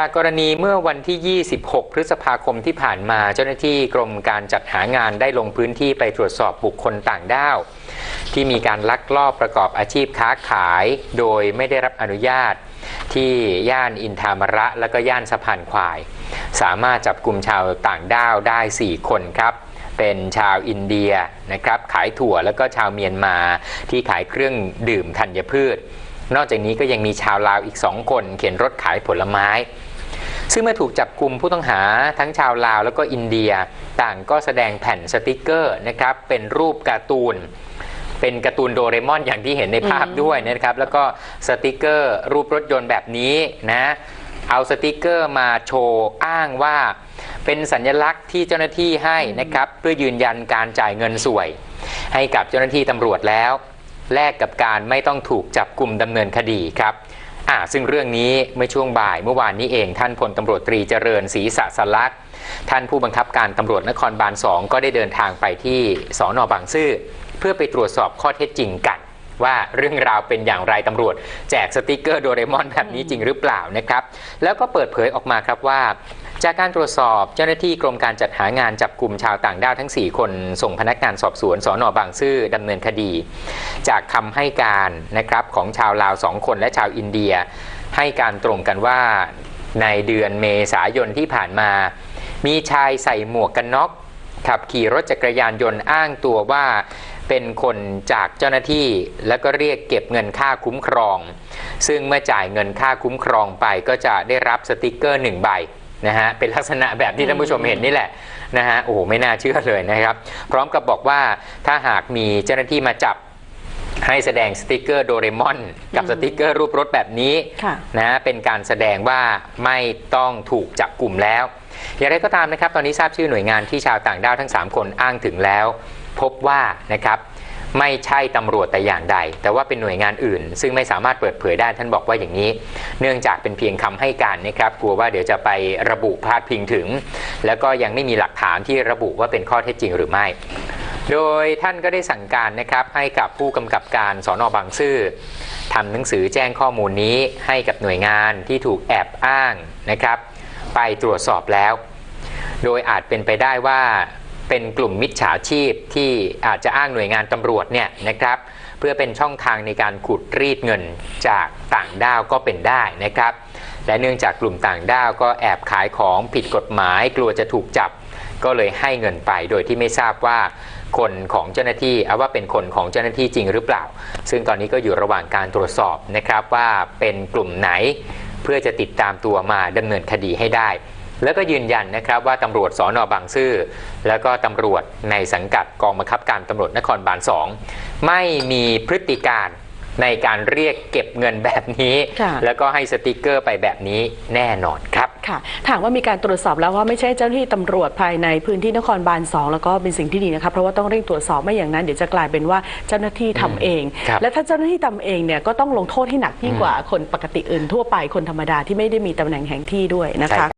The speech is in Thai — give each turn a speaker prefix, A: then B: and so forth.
A: จากกรณีเมื่อวันที่ 26 พฤษภาคมที่ผ่านมาเจ้าหน้าที่กรมการจัดหางานได้ลงพื้นที่ไปตรวจสอบบุคคลต่างด้าว ที่มีการลักลอบประกอบอาชีพค้าขาย โดยไม่ได้รับอนุญาต ที่ย่านอินทามระและก็ย่านสะพานควาย สามารถจับกลุ่มชาวต่างด้าวได้ 4 คนครับเป็นชาวอินเดียนะครับขายถั่วแล้วก็ชาวเมียนมาที่ขายเครื่องดื่มธัญพืช นอกจากนี้ก็ยังมีชาวลาวอีก2คนเข็นรถขายผลไม้ ซึ่งเมื่อถูกจับกลุ่มผู้ต้องหาทั้งชาวลาวแล้วก็อินเดีย ต่างก็แสดงแผ่นสติกเกอร์นะครับเป็นรูปการ์ตูนเป็นการ์ตูนโดเรมอนอย่างที่เห็นในภาพด้วยนะครับ แล้วก็สติกเกอร์รูปรถยนต์แบบนี้นะ เอาสติกเกอร์มาโชว์อ้างว่า เป็นสัญลักษณ์ที่เจ้าหน้าที่ให้นะครับ เพื่อยืนยันการจ่ายเงินสวย ให้กับเจ้าหน้าที่ตำรวจแล้ว แลกกับการไม่ต้องถูกจับกลุ่มดำเนินคดีครับอ่าซึ่งเรื่องนี้เมื่อช่วงบ่ายเมื่อวานนี้เองท่านพลตำรวจตรีเจริญศรีสะสลักษณ์ท่านผู้บังคับการตำรวจนครบาล2ก็ได้เดินทางไปที่สอนอบางซื่อเพื่อไปตรวจสอบข้อเท็จจริงกัน ว่าเรื่องราวเป็นอย่างไรตำรวจ แจกสติกเกอร์โดเรมอนแบบนี้จริงหรือเปล่านะครับ แล้วก็เปิดเผยออกมาครับว่า จากการตรวจสอบเจ้าหน้าที่กรมการจัดหางานจับกลุ่มชาวต่างด้าวทั้ง 4 คน ส่งพนักงานสอบสวนสอนอบางซื่อดำเนินคดี จากคำให้การนะครับของชาวลาว 2 คนและชาวอินเดีย ให้การตรงกันว่าในเดือนเมษายนที่ผ่านมา มีชายใส่หมวกกันน็อกขับขี่รถจักรยานยนต์อ้างตัวว่าเป็นคนจากเจ้าหน้าที่แล้วก็เรียกเก็บเงินค่าคุ้มครอง ซึ่งเมื่อจ่ายเงินค่าคุ้มครองไปก็จะได้รับสติกเกอร์หนึ่งใบ นะฮะเป็นลักษณะแบบที่ท่านผู้ชมเห็นนี่แหละนะฮะโอ้โหไม่น่าเชื่อเลยนะครับ พร้อมกับบอกว่าถ้าหากมีเจ้าหน้าที่มาจับให้แสดงสติกเกอร์โดเรมอน กับ
B: อืม
A: สติกเกอร์รูปรถแบบนี้
B: ค่ะ
A: นะเป็นการแสดงว่าไม่ต้องถูกจับกลุ่มแล้ว อย่างไรก็ตามนะครับ ตอนนี้ทราบชื่อหน่วยงานที่ชาวต่างด้าวทั้ง 3 คนอ้างถึงแล้ว พบว่านะครับ ไม่ใช่ตำรวจแต่อย่างใด แต่ว่าเป็นหน่วยงานอื่น ซึ่งไม่สามารถเปิดเผยได้ท่านบอกว่าอย่างนี้ เนื่องจากเป็นเพียงคำให้การนะครับกลัวว่าเดี๋ยวจะไประบุพาดพิงถึง แล้วก็ยังไม่มีหลักฐานที่ระบุว่าเป็นข้อเท็จจริงหรือไม่ โดยท่านก็ได้สั่งการนะครับให้กับผู้กำกับการสอนอบางซื่อทำหนังสือแจ้งข้อมูลนี้ให้กับหน่วยงานที่ถูกแอบอ้างนะครับ ไปตรวจสอบแล้ว โดยอาจเป็นไปได้ว่า เป็นกลุ่มมิจฉาชีพที่อาจจะอ้างหน่วยงานตำรวจเนี่ยนะครับเพื่อเป็นช่องทางในการขุดรีดเงินจากต่างด้าวก็เป็นได้นะครับ และเนื่องจากกลุ่มต่างด้าวก็แอบขายของผิดกฎหมายกลัวจะถูกจับ ก็เลยให้เงินไปโดยที่ไม่ทราบว่าคนของเจ้าหน้าที่เอาว่าเป็นคนของเจ้าหน้าที่จริงหรือเปล่า ซึ่งตอนนี้ก็อยู่ระหว่างการตรวจสอบนะครับว่าเป็นกลุ่มไหนเพื่อจะติดตามตัวมาดำเนินคดีให้ได้ แล้วก็ยืนยันนะครับว่าตำรวจสอนอบางซื่อแล้วก็ตำรวจในสังกัดกองบังคับการตำรวจนครบาล2ไม่มีพฤติการในการเรียกเก็บเงินแบบนี้
B: ค่ะ
A: แล้วก็ให้สติกเกอร์ไปแบบนี้แน่นอนครับ
B: ค่ะถามว่ามีการตรวจสอบแล้วว่าไม่ใช่เจ้าหน้าที่ตำรวจภายในพื้นที่นครบาล 2 แล้วก็เป็นสิ่งที่ดีนะคะเพราะว่าต้องเร่งตรวจสอบไม่อย่างนั้นเดี๋ยวจะกลายเป็นว่าเจ้าหน้าที่ทำเอง
A: ครับ
B: และถ้าเจ้าหน้าที่ทำเองเนี่ยก็ต้องลงโทษให้หนักยิ่งกว่าคนปกติอื่นทั่วไปคนธรรมดาที่ไม่ได้มีตำแหน่งแห่งที่ด้วยนะ
A: ใช่ครั
B: คะ
A: บ